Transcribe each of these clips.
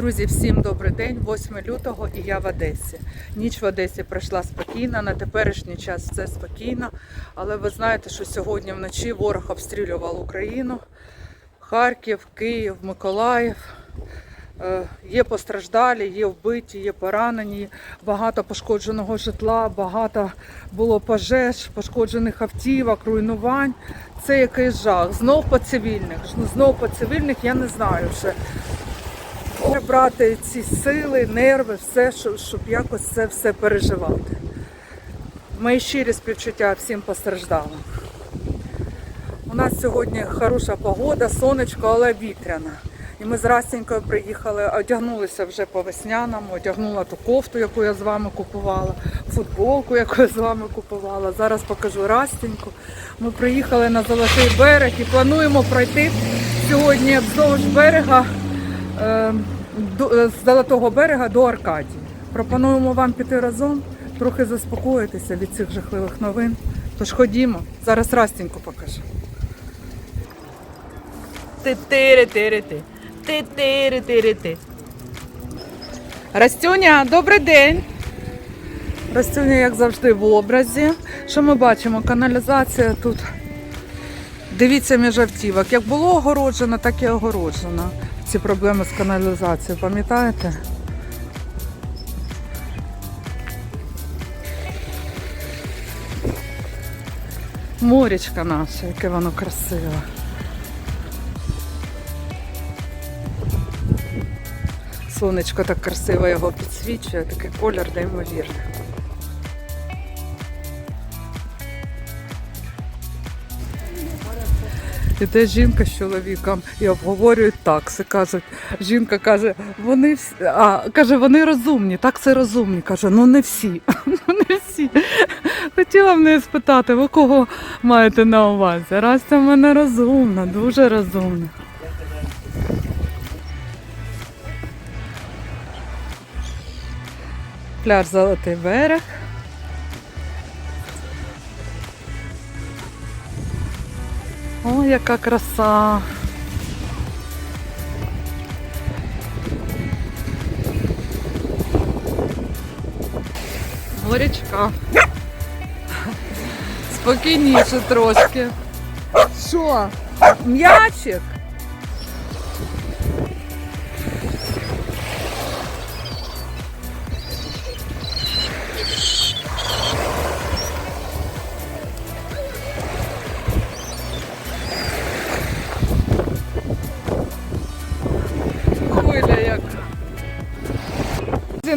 Друзі, всім добрий день, 8 лютого і я в Одесі. Ніч в Одесі пройшла спокійно, на теперішній час все спокійно. Але ви знаєте, що сьогодні вночі ворог обстрілював Україну, Харків, Київ, Миколаїв. Е, Є постраждалі, є вбиті, є поранені, багато пошкодженого житла, багато було пожеж, пошкоджених автівок, руйнувань. Це якийсь жах. Знов по цивільних. Знов по цивільних я не знаю вже. Брати ці сили, нерви, все, щоб, якось це все переживати. Мої щирі співчуття всім постраждалим. У нас сьогодні хороша погода, сонечко, але вітряна. І ми з Растінькою приїхали, одягнулися вже по весняному, одягнула ту кофту, яку я з вами купувала, футболку, яку я з вами купувала. Зараз покажу Растіньку. Ми приїхали на Золотий берег і плануємо пройти сьогодні вздовж берега е, до- е, з Золотого берега до Аркадії. Пропонуємо вам піти разом, трохи заспокоїтися від цих жахливих новин. Тож ходімо, зараз Растіньку покажу. Ти-тири-тири-ти. Ти-тири-тири-ти. Растюня, добрий день. Растюня, як завжди, в образі. Що ми бачимо? Каналізація тут. Дивіться між автівок. Як було огороджено, так і огороджено. Ці проблеми з каналізацією, пам'ятаєте? Морічка наша, яке воно красиве. Сонечко так красиво його підсвічує, такий колір неймовірний. Іде жінка з чоловіком і обговорюють такси. Кажуть, жінка каже, вони всі, а, каже, вони розумні, такси розумні. Каже, ну не всі. Ну не всі. Хотіла неї спитати, ви кого маєте на увазі? Це в мене розумна, дуже розумна. Пляж Золотий берег. О, яка краса. Морячка. Спокійніше трошки. Що? М'ячик?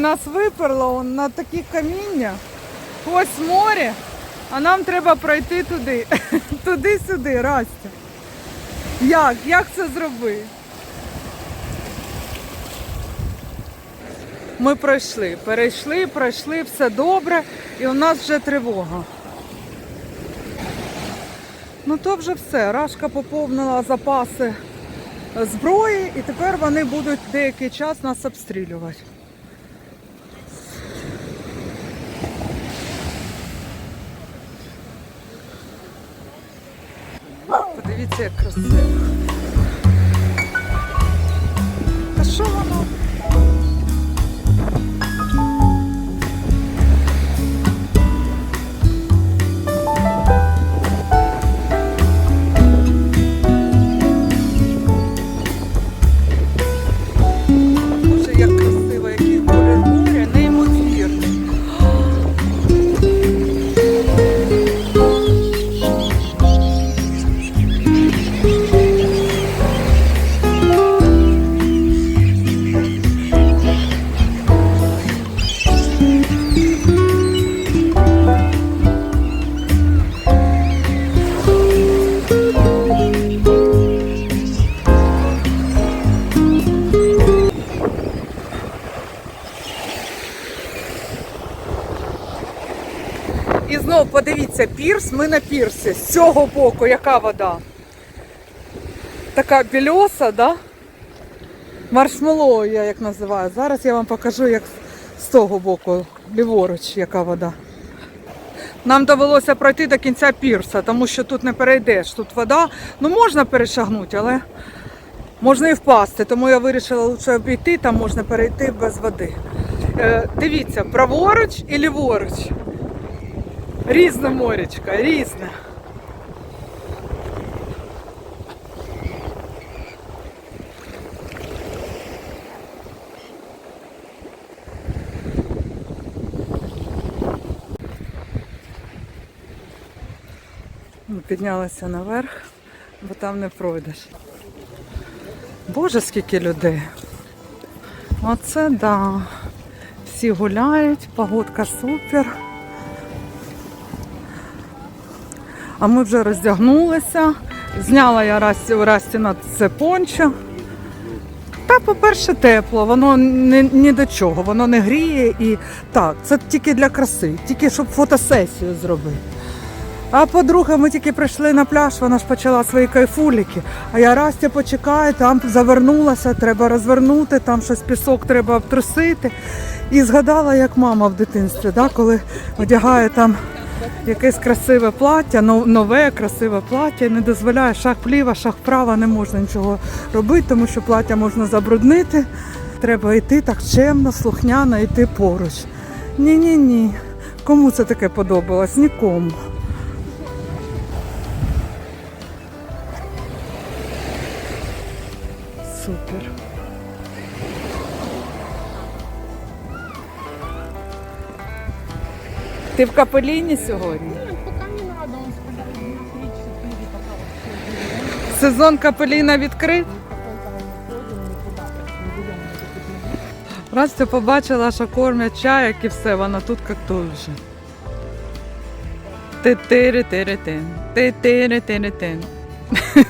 Нас виперло на такі каміння. Ось море, а нам треба пройти туди. Туди-сюди, Растя. Як? Як це зробити? Ми пройшли, перейшли, пройшли, все добре, і у нас вже тривога. Ну то вже все. Рашка поповнила запаси зброї, і тепер вони будуть деякий час нас обстрілювати. Подивіться, як красиво. Та що воно? Знову подивіться, пірс, ми на пірсі. З цього боку яка вода? Така більоса, да? Маршмеллоу я як називаю. Зараз я вам покажу, як з того боку, ліворуч, яка вода. Нам довелося пройти до кінця пірса, тому що тут не перейдеш. Тут вода, ну можна перешагнути, але Можна і впасти, тому я вирішила лучше обійти, там можна перейти без води. Е, дивіться, праворуч і ліворуч. Різне морячка, різне. Ми піднялися наверх, бо там не пройдеш. Боже, скільки людей. Оце да. Всі гуляють, погодка супер. А ми вже роздягнулися. Зняла я Расті, на це пончо. Та, по-перше, тепло, воно не, ні до чого, воно не гріє і так, це тільки для краси, тільки щоб фотосесію зробити. А по-друге, ми тільки прийшли на пляж, вона ж почала свої кайфуліки. А я Растя почекаю, там завернулася, треба розвернути, там щось пісок треба обтрусити. І згадала, як мама в дитинстві, да, коли одягає там якесь красиве плаття, нове красиве плаття, не дозволяє шаг вліва, шаг вправо, не можна нічого робити, тому що плаття можна забруднити. Треба йти так чемно, слухняно, йти поруч. Ні-ні ні. Кому це таке подобалось? Нікому. Ти в капеліні сьогодні? Нет, пока не надо, он сказал, дня 3-4 пока вот все Сезон капеліна відкрит. Ходим никуда, не будем никаких Растя побачила, що кормять чаяк і все, вона тут як тут вже. Ти-тири-тири-тин, ти-тири-тири-тин.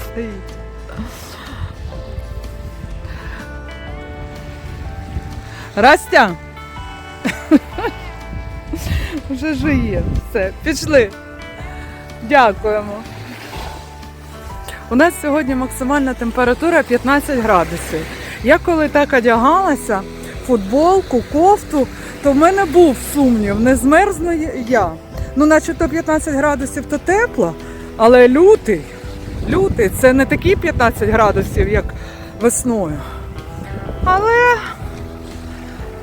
Стоїть. Растя! Вже жиє. Все, пішли. Дякуємо. У нас сьогодні максимальна температура 15 градусів. Я коли так одягалася, футболку, кофту, то в мене був сумнів, не змерзну я. Ну, начебто 15 градусів то тепло, але лютий, лютий це не такі 15 градусів, як весною. Але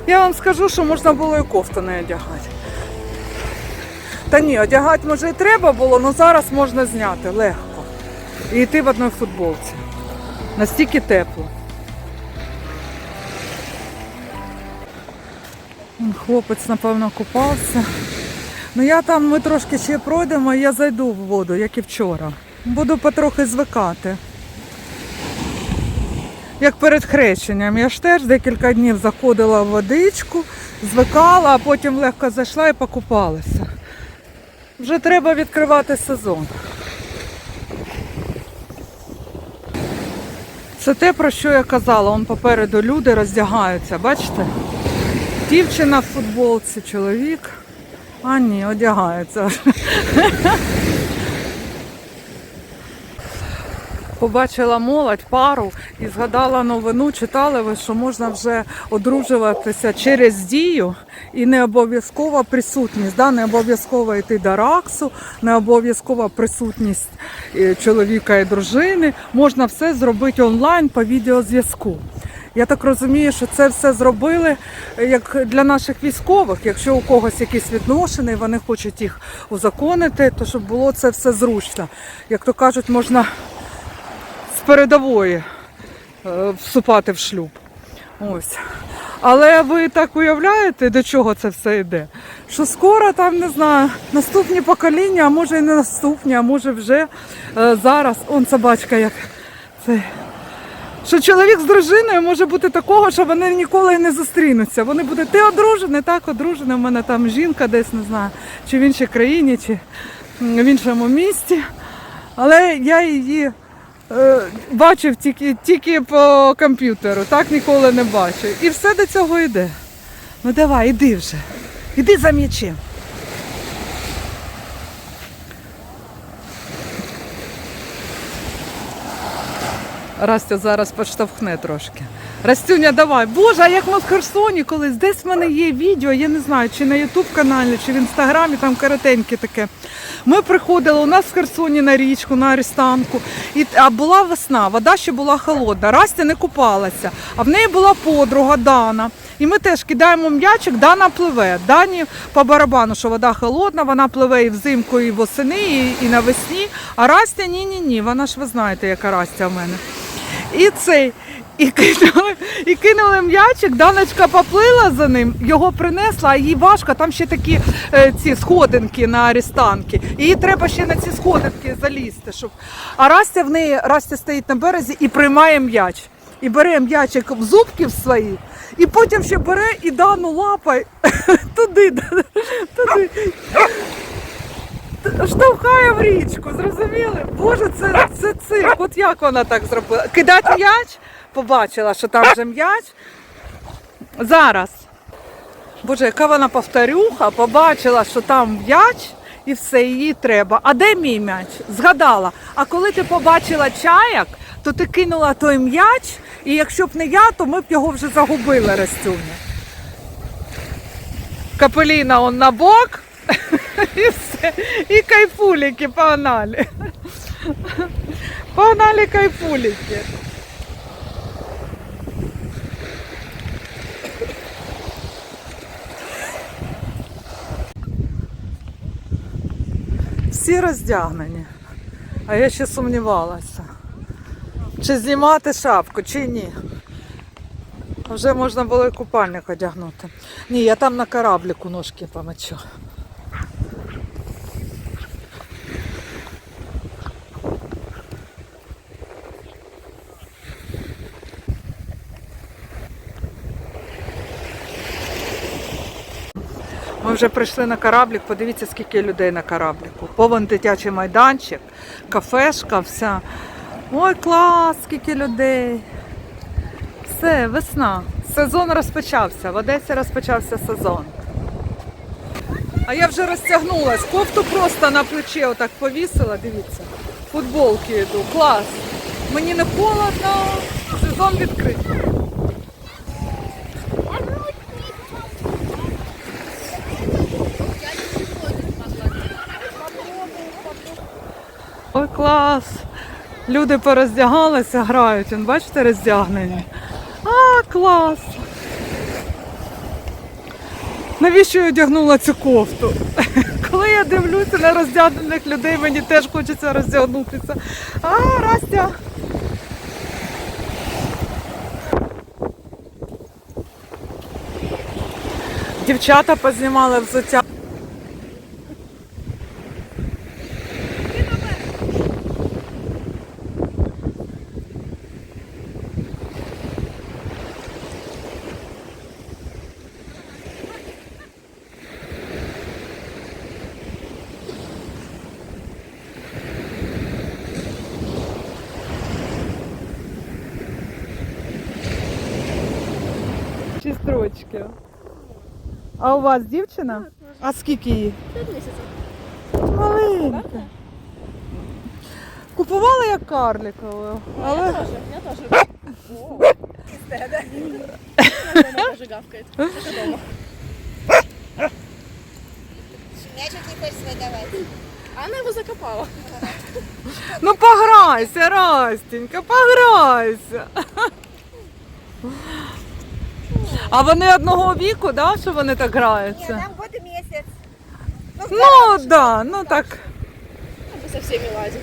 я вам скажу, що можна було і кофту не одягати. Та ні, одягати може і треба було, але зараз можна зняти легко. І йти в одній футболці. Настільки тепло. Хлопець, напевно, купався. Ну я там, ми трошки ще пройдемо, і я зайду в воду, як і вчора. Буду потрохи звикати. Як перед хрещенням. Я ж теж декілька днів заходила в водичку, звикала, а потім легко зайшла і покупалася. Вже треба відкривати сезон. Це те, про що я казала. Он попереду люди роздягаються, бачите? Дівчина в футболці, чоловік. А ні, одягається. Побачила молодь, пару і згадала новину, читали ви, що можна вже одружуватися через дію і не обов'язкова присутність. Да? Не обов'язково йти до раксу, не обов'язкова присутність е, чоловіка і дружини. Можна все зробити онлайн по відеозв'язку. Я так розумію, що це все зробили е, як для наших військових. Якщо у когось якісь відношення, вони хочуть їх узаконити, то щоб було це все зручно. Як то кажуть, можна передової е, вступати в шлюб. Ось. Але ви так уявляєте, до чого це все йде? Що скоро там, не знаю, наступні покоління, а може і не наступні, а може вже е, зараз. Он собачка як це. Що чоловік з дружиною може бути такого, що вони ніколи не зустрінуться. Вони будуть ти одружений, так одружений. У мене там жінка десь не знаю, чи в іншій країні, чи в іншому місті. Але я її бачив тільки, тільки по комп'ютеру, так ніколи не бачив. І все до цього йде. Ну давай, іди вже. Іди за м'ячем. Растя зараз поштовхне трошки. Растюня, давай. Боже, а як ми в Херсоні колись, десь в мене є відео, я не знаю, чи на Ютуб каналі, чи в інстаграмі, там коротеньке таке. Ми приходили у нас в Херсоні на річку, на Арістанку, і, а була весна, вода ще була холодна. Растя не купалася, а в неї була подруга Дана. І ми теж кидаємо м'ячик, Дана пливе. Дані по барабану, що вода холодна, вона пливе і взимку, і восени, і, і навесні. А Растя ні-ні ні. Вона ж ви знаєте, яка Растя в мене. І цей. І кинули, і кинули м'ячик, Даночка поплила за ним, його принесла, а їй важко, там ще такі е, ці сходинки на арістанки. Їй треба ще на ці сходинки залізти. Щоб... А Растя в неї Растя стоїть на березі і приймає м'яч. І бере м'ячик в зубки свої, і потім ще бере і дану лапай туди, туди. Штовхає в річку, зрозуміли? Боже, це, це цирк. От як вона так зробила? Кидати м'яч, побачила, що там вже м'яч. Зараз. Боже, яка вона повторюха, побачила, що там м'яч і все, їй треба. А де мій м'яч? Згадала. А коли ти побачила чаяк, то ти кинула той м'яч, і якщо б не я, то ми б його вже загубили, Растюня. Капеліна он на бок. І все. І кайфуліки погнали. Погнали кайфуліки. Всі роздягнені. А я ще сумнівалася. Чи знімати шапку, чи ні. Вже можна було і купальник одягнути. Ні, я там на корабліку ножки помочу. Вже прийшли на кораблік, подивіться, скільки людей на корабліку. Повен дитячий майданчик, кафешка, вся. Ой, клас, скільки людей. Все, весна. Сезон розпочався. В Одесі розпочався сезон. А я вже розтягнулась. Кофту просто на плече отак повісила, дивіться. Футболки йду. Клас. Мені не холодно, сезон відкритий. Ой, клас! Люди пороздягалися, грають. Бачите, роздягнені. А, клас! Навіщо я одягнула цю кофту? Коли я дивлюся на роздягнених людей, мені теж хочеться роздягнутися. А, Растя! Дівчата познімали взуття. Чи строчки. А у вас дівчина? А скільки їй? Пять месяцев. Маленька. Купувала але Я тоже, я. Чистая, да? Она тоже гавкает. Только дома. Мячик не хочешь выдавать. Она его закопала. ну пограйся, Растенька, пограйся. А вони одного віку, да, що вони так Нет, граються? нам год и месяц. Ну, Ну, да, ну так. Мы со всеми лазим.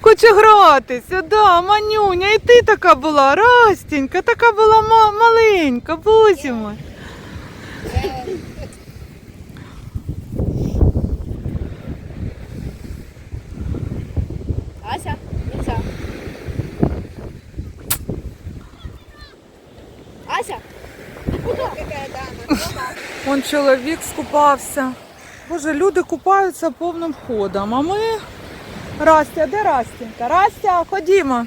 Хочу гратися, да, манюня, і ти така була, Растенька, така була ма- маленька, бузі мой. Ася, нельзя. Ася, какая дама. Вон чоловік скупався. Боже, люди купаються повним ходом. А ми. Растя, де Растінька? Растя, ходімо.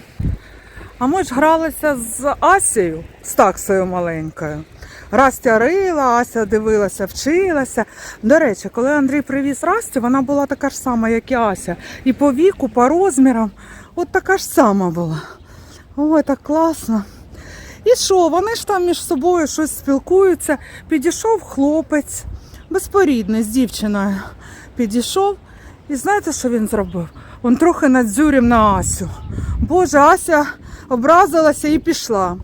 А ми ж гралися з Асією, з таксою маленькою. Растя рила, Ася дивилася, вчилася. До речі, коли Андрій привіз Растю, вона була така ж сама, як і Ася. І по віку, по розмірам, от така ж сама була. Ой, так класно. І що, вони ж там між собою щось спілкуються. Підійшов хлопець, безпорідний з дівчиною. Підійшов, і знаєте, що він зробив? Він трохи надзюрів на Асю. Боже, Ася образилася і пішла.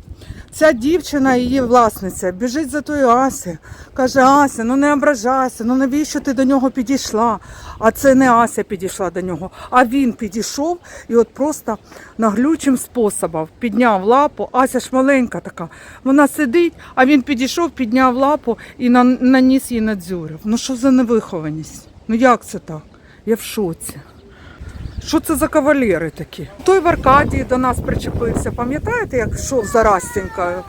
Ця дівчина, її власниця, біжить за тою Асі. Каже, Ася, ну не ображайся, ну навіщо ти до нього підійшла? А це не Ася підійшла до нього, а він підійшов і от просто наглючим способом підняв лапу. Ася ж маленька така. Вона сидить, а він підійшов, підняв лапу і на- наніс їй надзюрив. Ну що за невихованість? Ну як це так? Я в шоці. Що це за кавалери такі? Той в Аркадії до нас причепився, пам'ятаєте, як йшов за Растінькою?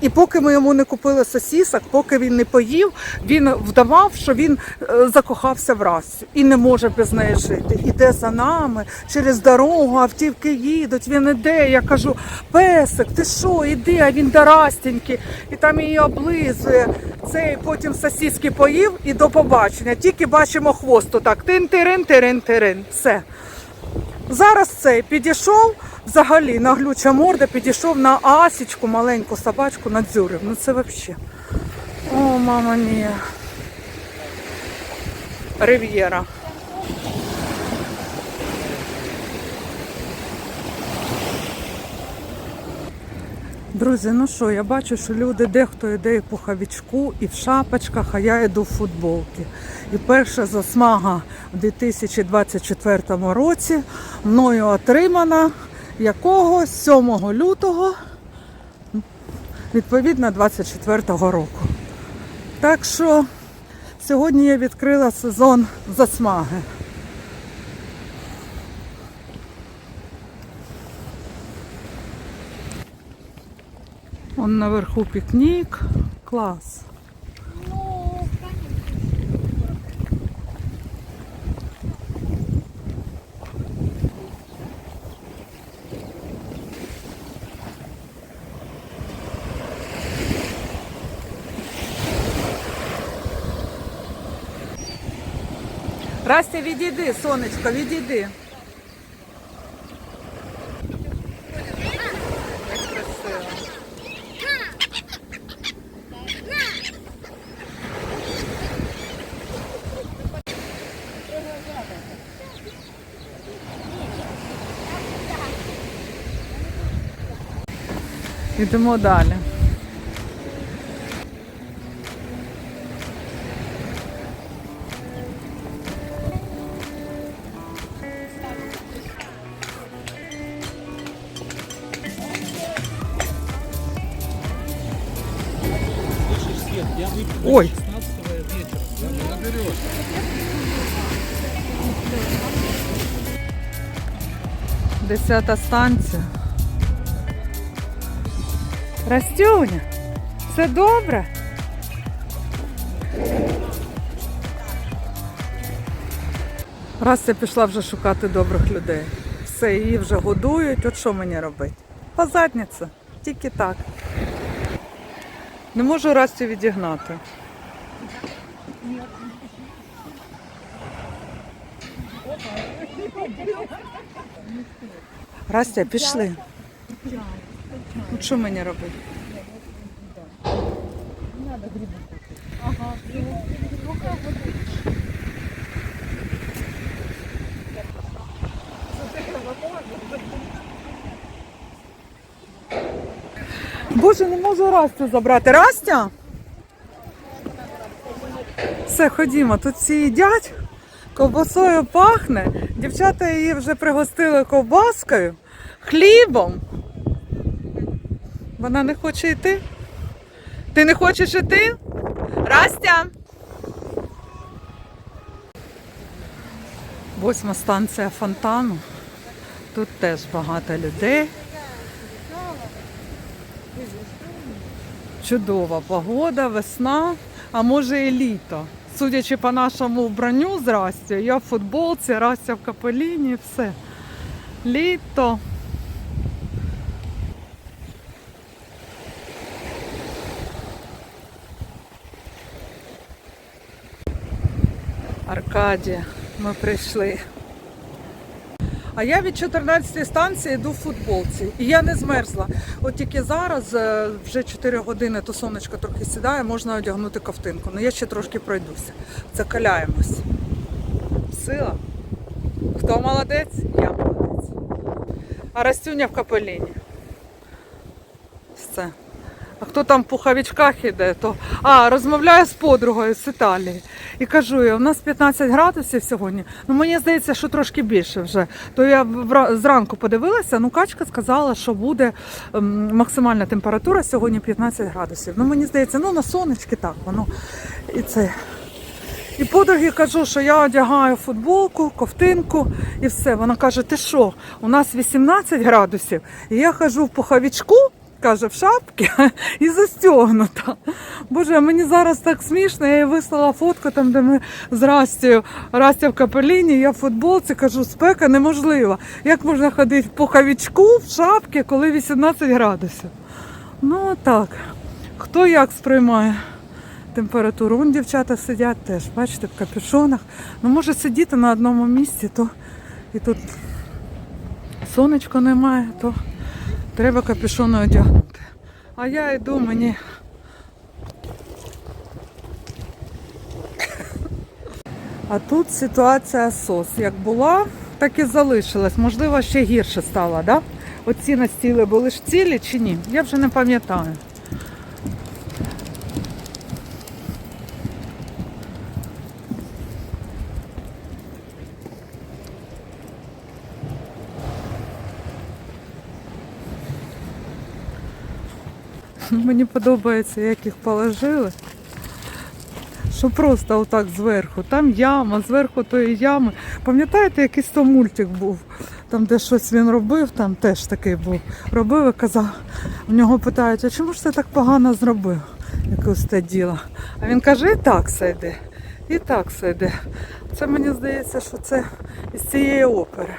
І поки ми йому не купили сосісок, поки він не поїв, він вдавав, що він е, закохався в Растю і не може без неї жити. Іде за нами через дорогу, автівки їдуть, він іде. Я кажу, песик, ти що, іди, а він до Растіньки, і там її облизує. Цей потім сосіски поїв і до побачення. Тільки бачимо хвост так. Тин-тирин, тирин, тирин. Все. Зараз цей підійшов взагалі наглюча морда, підійшов на асічку, маленьку собачку надзюрив. Ну це взагалі. О, мама мія. Рив'єра. Друзі, ну що, я бачу, що люди дехто йде і по хавічку, і в шапочках, а я йду в футболці. І перша засмага в 2024 році мною отримана якого 7 лютого, відповідно 24-го року. Так що сьогодні я відкрила сезон засмаги. Он наверху пікнік. Клас. Растя, відійди, сонечко, відійди. Йдемо далі. 10 станція. Растюня, все добре. Раз я пішла вже шукати добрих людей. Все, її вже годують. От що мені робити? По задниця, тільки так. Не можу Растю відігнати. Ні. Растя, пішли. От що мені робити? Боже, не можу Растю забрати. Растя? Все, ходімо, тут всі їдять, ковбасою пахне. Дівчата її вже пригостили ковбаскою, хлібом. Вона не хоче йти. Ти не хочеш йти? Растя. Восьма станція фонтану. Тут теж багато людей. Чудова погода, весна, а може і літо. Судячи по нашому вбранню з я в футболці, Растя в капеліні, все. Літо. Аркадія ми прийшли. А я від 14 станції йду в футболці. І я не змерзла. От тільки зараз, е, вже 4 години, то сонечко трохи сідає, можна одягнути ковтинку. Ну я ще трошки пройдуся. Закаляємось. Сила. Хто молодець? Я молодець. А Растюня в капеліні. Все. А хто там в пуховичках іде, то а, розмовляю з подругою з Італії. І кажу, у нас 15 градусів сьогодні. Ну мені здається, що трошки більше вже. То я зранку подивилася, ну качка сказала, що буде ем, максимальна температура сьогодні 15 градусів. Ну мені здається, ну на сонечки так воно. І це. І подругі кажу, що я одягаю футболку, ковтинку і все. Вона каже: ти що, у нас 18 градусів, і я хожу в пуховичку, каже, в шапці і застягнута. Боже, мені зараз так смішно. Я їй вислала фотку там, де ми з Растю, Растя в капеліні, я в футболці кажу, спека неможлива. Як можна ходити в пуховичку, в шапці, коли 18 градусів? Ну так. Хто як сприймає? температуру. Вон дівчата сидять теж, бачите, в капюшонах. Ну, може сидіти на одному місці, то і тут сонечко немає, то треба капюшони одягнути. А я йду, мені. А тут ситуація сос. Як була, так і залишилась. Можливо, ще гірше стало, да? Оці настіли були ж цілі чи ні? Я вже не пам'ятаю. Мені подобається, як їх положили. Що просто отак зверху. Там яма, зверху тої ями. Пам'ятаєте, якийсь то мультик був, там де щось він робив, там теж такий був. Робив і казав, в нього питають, а чому ж ти так погано зробив? Якось те діло. А він каже, і так все йде, і так все йде. Це мені здається, що це із цієї опери.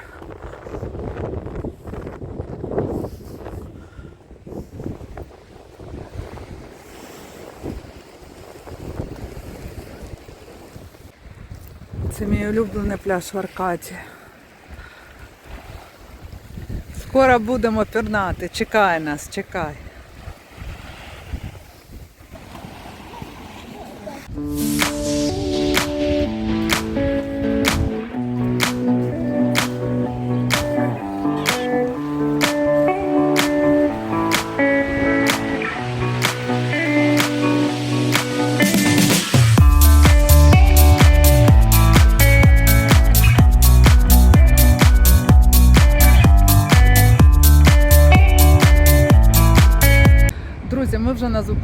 Це мій улюблений пляж в Аркаді. Скоро будемо пірнати. Чекай нас, чекай.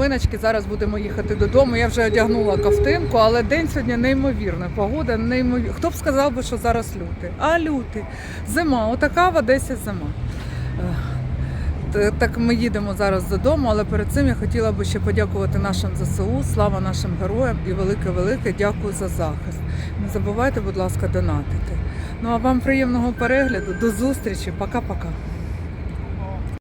Зупиночці. Зараз будемо їхати додому. Я вже одягнула ковтинку, але день сьогодні неймовірний. Погода неймовірна. Хто б сказав би, що зараз лютий? А лютий. Зима, отака в Одесі зима. Е, Так ми їдемо зараз додому, але перед цим я хотіла би ще подякувати нашим ЗСУ, слава нашим героям і велике-велике дякую за захист. Не забувайте, будь ласка, донатити. Ну а вам приємного перегляду. До зустрічі. Пока-пока.